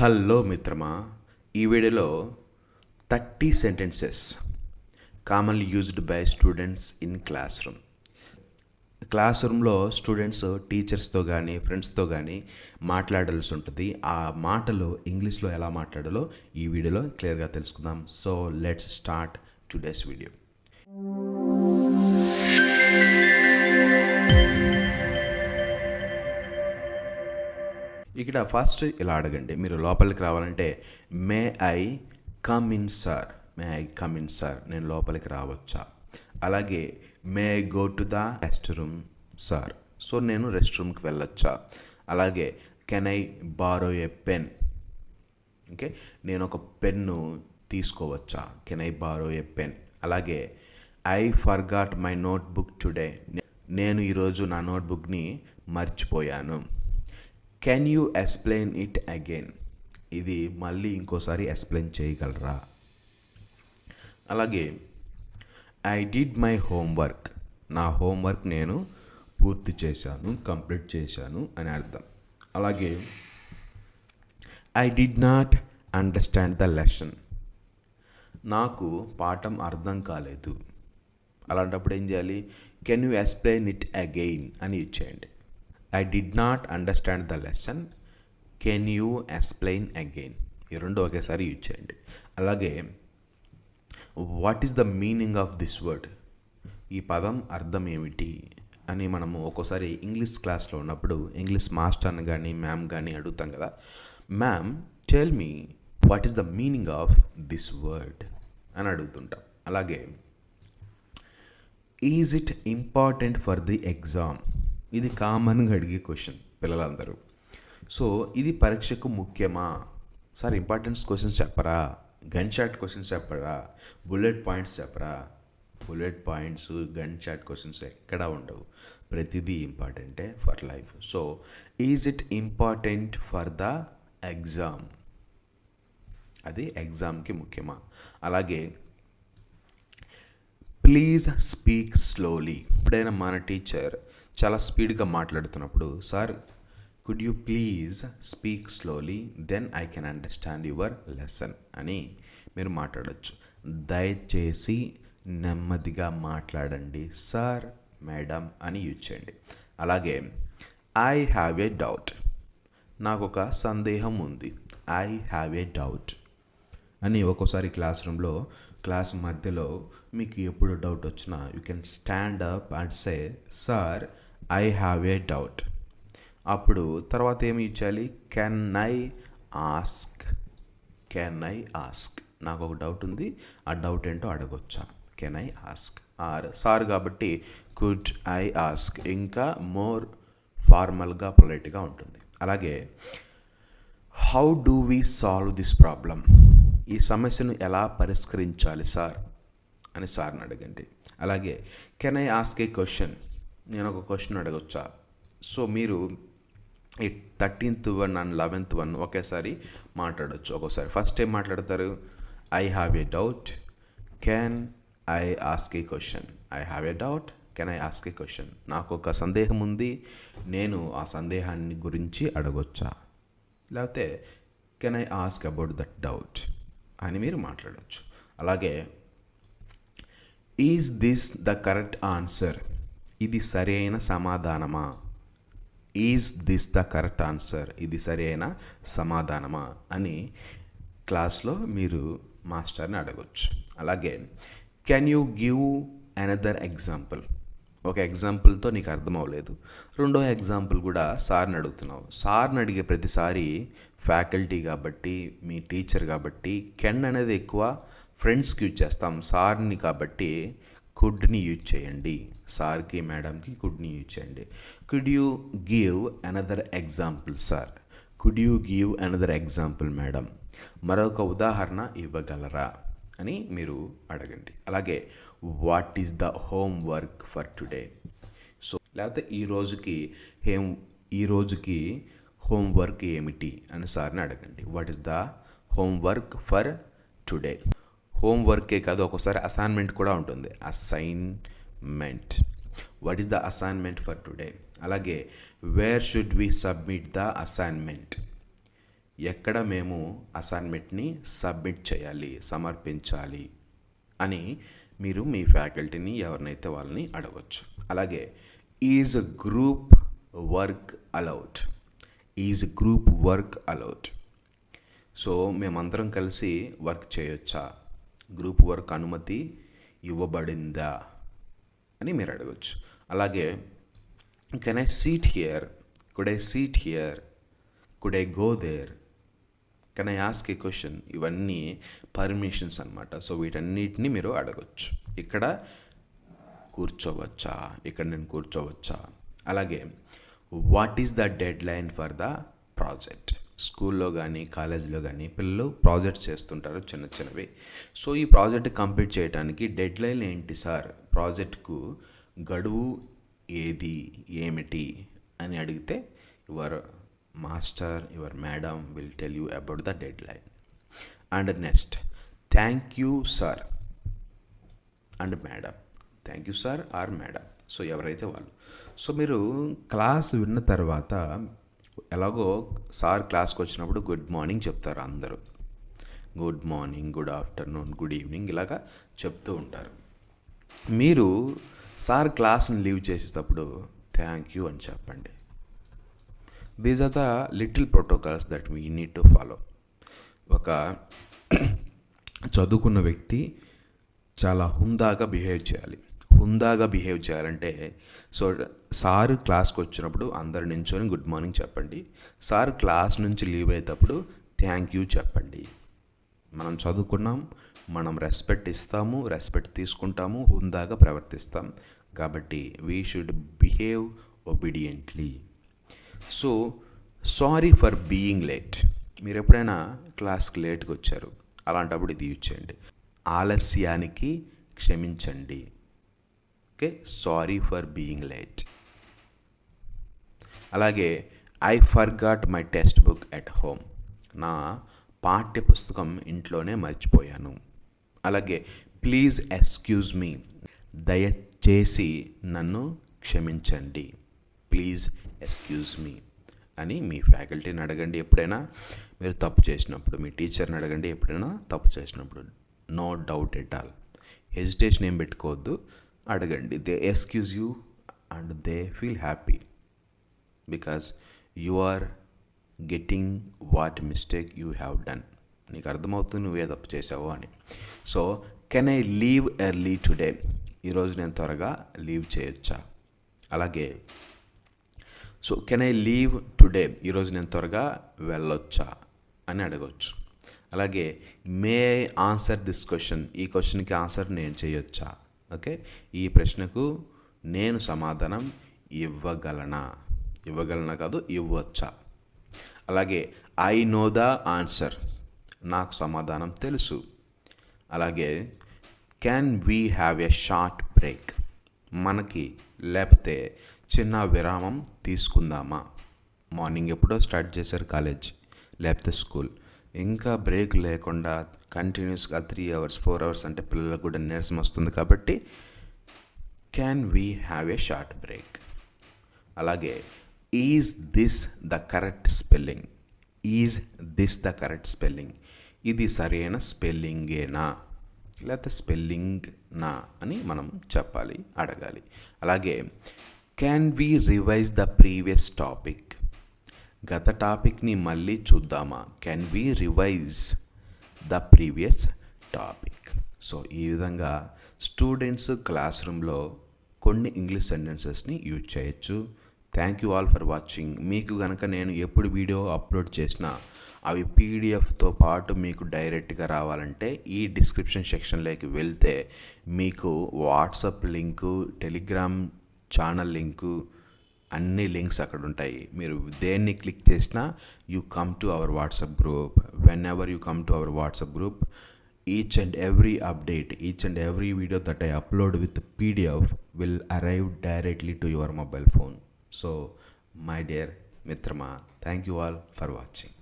Hello మిత్రమా ఈ వీడియోలో thirty sentences commonly used by students in class room class రూమ్లో స్టూడెంట్స్ టీచర్స్తో కానీ ఫ్రెండ్స్తో కానీ మాట్లాడాల్సి ఉంటుంది. ఆ మాటలు ఇంగ్లీష్లో ఎలా మాట్లాడాలో ఈ వీడియోలో క్లియర్గా తెలుసుకుందాం. So let's start today's video. ఇక్కడ ఫస్ట్ ఇలా అడగండి. మీరు లోపలికి రావాలంటే may I come in sir may I come in sir నేను లోపలికి రావచ్చా? అలాగే may I go to the rest room sir so నేను రెస్ట్ రూమ్కి వెళ్ళొచ్చా? అలాగే can I borrow a pen okay? నేను ఒక పెన్ను తీసుకోవచ్చా? Can I borrow a pen అలాగే I forgot my notebook today నేను ఈరోజు నా నోట్బుక్ని మర్చిపోయాను. Can you explain it again ఇది మళ్ళీ ఇంకోసారి ఎక్స్ప్లెయిన్ చేయగలరా? అలాగే ఐ డిడ్ మై హోంవర్క్ నా హోంవర్క్ నేను పూర్తి చేశాను కంప్లీట్ చేశాను అని అర్థం. అలాగే I did not understand the lesson నాకు పాఠం అర్థం కాలేదు. అలాంటప్పుడు ఏం చేయాలి? Can you explain it again అని ఇచ్చేయండి. I did not understand the lesson can you explain again ఈ రెండు ఒకేసారి యూజ్ చేయండి. అలాగే what is the meaning of this word ఈ పదం అర్థం ఏమిటి అని మనము ఒక్కోసారి ఇంగ్లీష్ క్లాస్లో ఉన్నప్పుడు ఇంగ్లీష్ మాస్టర్ని కానీ మ్యామ్ కానీ అడుగుతాం కదా. Ma'am tell me what is the meaning of this word అని అడుగుతుంటాం. అలాగే is it important for the exam ఇది కామన్గా అడిగే క్వశ్చన్ పిల్లలందరూ. సో ఇది పరీక్షకు ముఖ్యమా? సార్ ఇంపార్టెన్స్ క్వశ్చన్స్ చెప్పరా? గన్ షాట్ క్వశ్చన్స్ చెప్పరా? బుల్లెట్ పాయింట్స్ చెప్పరా? Bullet points gun shot questions ఎక్కడా ఉండవు. ప్రతిదీ ఇంపార్టెంటే for life. So is it important for the exam? అది ఎగ్జామ్కి ముఖ్యమా? అలాగే ప్లీజ్ స్పీక్ స్లోలీ. ఎప్పుడైనా మన టీచర్ చాలా స్పీడ్గా మాట్లాడుతున్నప్పుడు sir could you please speak slowly then I can understand your lesson అని మీరు మాట్లాడచ్చు. దయచేసి నెమ్మదిగా మాట్లాడండి సార్ మేడం అని యూజ్ చేయండి. అలాగే ఐ హ్యావ్ ఏ డౌట్ నాకు ఒక సందేహం ఉంది. ఐ హ్యావ్ ఏ డౌట్ అని ఒక్కోసారి క్లాస్ రూమ్లో క్లాస్ మధ్యలో మీకు ఎప్పుడు డౌట్ వచ్చినా you can stand up and say sir I have a doubt అప్పుడు తర్వాత ఏమి ఇచ్చాలి? Can I ask can I ask నాకు ఒక డౌట్ ఉంది. ఆ డౌట్ ఏంటో అడగొచ్చా? Can I ask or sir కాబట్టి కుడ్ ఐ ఆస్క్ ఇంకా మోర్ ఫార్మల్గా పొలైట్గా ఉంటుంది. అలాగే how do we solve this problem ఈ సమస్యను ఎలా పరిష్కరించాలి సార్? అని సార్ని అడగండి. అలాగే can I ask a question నేను ఒక క్వశ్చన్ అడగొచ్చా? సో మీరు ఈ thirteenth one and eleventh one ఒకేసారి మాట్లాడచ్చు ఒక్కోసారి. ఫస్ట్ ఏం మాట్లాడతారు? I have a doubt can I ask a question I have a doubt can I ask a question నాకు ఒక సందేహం ఉంది. నేను ఆ సందేహాన్ని గురించి అడగొచ్చా? లేకపోతే can I ask about that doubt అని మీరు మాట్లాడవచ్చు అలాగే is this the correct answer ఇది సరైన సమాధానమా? Is this the correct answer ఇది సరైన సమాధానమా? అని క్లాస్లో మీరు మాస్టర్ని అడగచ్చు. అలాగే can you give another example ఒక ఎగ్జాంపుల్తో నీకు అర్థం రెండో ఎగ్జాంపుల్ కూడా సార్ని అడుగుతున్నావు. సార్ని అడిగే ప్రతిసారి ఫ్యాకల్టీ కాబట్టి మీ టీచర్ కాబట్టి కెన్ అనేది ఎక్కువ ఫ్రెండ్స్కి యూజ్ చేస్తాం సార్ని కాబట్టి కుడ్ని యూజ్ చేయండి. సార్కి మేడంకి కుడ్ని యూజ్ చేయండి. Could you give another example sir could you give another example madam మరొక ఉదాహరణ ఇవ్వగలరా? అని మీరు అడగండి. అలాగే what is the homework for today so లేకపోతే ఈ రోజుకి హేమ్ ఈ రోజుకి హోంవర్క్ ఏమిటి? అని సార్ని అడగండి. What is the homework for today హోంవర్కే కాదు ఒక్కోసారి అసైన్మెంట్ కూడా ఉంటుంది. Assignment what is the assignment for today అలాగే where should we submit the assignment ఎక్కడ మేము అసైన్మెంట్ని సబ్మిట్ చేయాలి సమర్పించాలి అని మీరు మీ ఫ్యాకల్టీని ఎవరినైతే వాళ్ళని అడగచ్చు. అలాగే is group work allowed is group work allowed so మేమందరం కలిసి వర్క్ చేయొచ్చా? గ్రూప్ వర్క్ అనుమతి ఇవ్వబడిందా అని మీరు అడగచ్చు. అలాగే can I sit here could I sit here could I go there can I ask a question ఇవన్నీ పర్మిషన్స్ అనమాట సో వీటన్నిటిని మీరు అడగచ్చు. ఇక్కడ కూర్చోవచ్చా? ఇక్కడ నేను కూర్చోవచ్చా? అలాగే what is the deadline for the project స్కూల్లో కానీ కాలేజీలో కానీ పిల్లలు ప్రాజెక్ట్స్ చేస్తుంటారు చిన్న చిన్నవి. సో ఈ ప్రాజెక్ట్ కంప్లీట్ చేయడానికి డెడ్ లైన్ ఏంటి సార్? ప్రాజెక్ట్కు గడువు ఏది ఏమిటి అని అడిగితే your master your madam will tell you about the deadline and next thank you sir and madam. Thank you sir or madam. So ఎవరైతే వాళ్ళు. సో మీరు క్లాస్ విన్న తర్వాత ఎలాగో సార్ క్లాస్కి వచ్చినప్పుడు గుడ్ మార్నింగ్ చెప్తారు అందరూ. Good morning good afternoon good evening ఇలాగా చెప్తూ ఉంటారు. మీరు సార్ క్లాస్ని లీవ్ చేసేటప్పుడు థ్యాంక్ యూ అని చెప్పండి. These are the little protocols that we need to follow. ఒక చదువుకున్న వ్యక్తి చాలా హుందాగా బిహేవ్ చేయాలి. హుందాగా బిహేవ్ చేయాలంటే సో సార్ క్లాస్కి వచ్చినప్పుడు అందరు నించొని గుడ్ మార్నింగ్ చెప్పండి. సార్ క్లాస్ నుంచి లీవ్ అయ్యేటప్పుడు థ్యాంక్ యూ చెప్పండి. మనం చదువుకున్నాం మనం రెస్పెక్ట్ ఇస్తాము రెస్పెక్ట్ తీసుకుంటాము హుందాగా ప్రవర్తిస్తాం. కాబట్టి we should behave obediently so sorry for being late మీరు ఎప్పుడైనా క్లాస్కి లేట్గా వచ్చారు అలాంటప్పుడు ఇది యూజ్ చేయండి. ఆలస్యానికి క్షమించండి. Okay sorry for being late. అలాగే I forgot my textbook at home. నా పాఠ్య పుస్తకం ఇంట్లోనే మర్చిపోయాను. అలాగే ప్లీజ్ ఎక్స్క్యూజ్ మీ. దయచేసి నన్ను క్షమించండి. ప్లీజ్ ఎక్స్క్యూజ్ మీ అని మీ ఫ్యాకల్టీని అడగండి ఎప్పుడైనా. మీరు తప్పు చేసినప్పుడు మీ టీచర్ని అడగండి ఎప్పుడైనా తప్పు చేసినప్పుడు. No doubt at all. Hesitation ఏం పెట్టుకోవద్దు. అడగండి. They excuse you and they feel happy because you are getting what mistake you have done నీకు అర్థమవుతుంది నువ్వే తప్పు చేసావు అని. So can I leave early today ఈరోజు నేను త్వరగా లీవ్ చేయొచ్చా? అలాగే so can I leave today ఈరోజు నేను త్వరగా వెళ్ళొచ్చా? అని అడగవచ్చు అలాగే may I answer this question ఈ క్వశ్చన్కి ఆన్సర్ నేను చేయొచ్చా? ఓకే? ఈ ప్రశ్నకు నేను సమాధానం ఇవ్వగలనా? ఇవ్వగలనా కాదు ఇవ్వచ్చా? అలాగే ఐ నో ద ఆన్సర్ నాకు సమాధానం తెలుసు. అలాగే can we have a short break మనకి లేకపోతే చిన్న విరామం తీసుకుందామా? మార్నింగ్ ఎప్పుడో స్టార్ట్ చేశారు కాలేజ్ లేకపోతే స్కూల్. ఇంకా బ్రేక్ లేకుండా కంటిన్యూస్గా త్రీ అవర్స్ ఫోర్ అవర్స్ అంటే పిల్లలకు కూడా నీరసం వస్తుంది కాబట్టి can we have a short break అలాగే is this the correct spelling is this the correct spelling ఇది సరైన స్పెల్లింగేనా? లేకపోతే స్పెల్లింగ్ నా అని మనం చెప్పాలి అడగాలి. అలాగే can we revise the previous topic గత టాపిక్ని మళ్ళీ చూద్దామా? Can we revise the previous topic so ఈ విధంగా స్టూడెంట్స్ క్లాస్ రూమ్లో కొన్ని ఇంగ్లీష్ సెంటెన్సెస్ని యూజ్ చేయొచ్చు. Thank you all for watching మీకు కనుక నేను ఎప్పుడు వీడియో అప్లోడ్ చేసినా అవి పీడిఎఫ్తో పాటు మీకు డైరెక్ట్గా రావాలంటే ఈ డిస్క్రిప్షన్ సెక్షన్లోకి వెళ్తే మీకు WhatsApp link Telegram channel link అన్ని లింక్స్ అక్కడ ఉంటాయి మీరు దేన్ని క్లిక్ చేసినా you come to our WhatsApp group whenever you come to our WhatsApp group each and every update each and every video that I upload with PDF will arrive directly to your mobile phone so my dear మిత్రమా thank you all for watching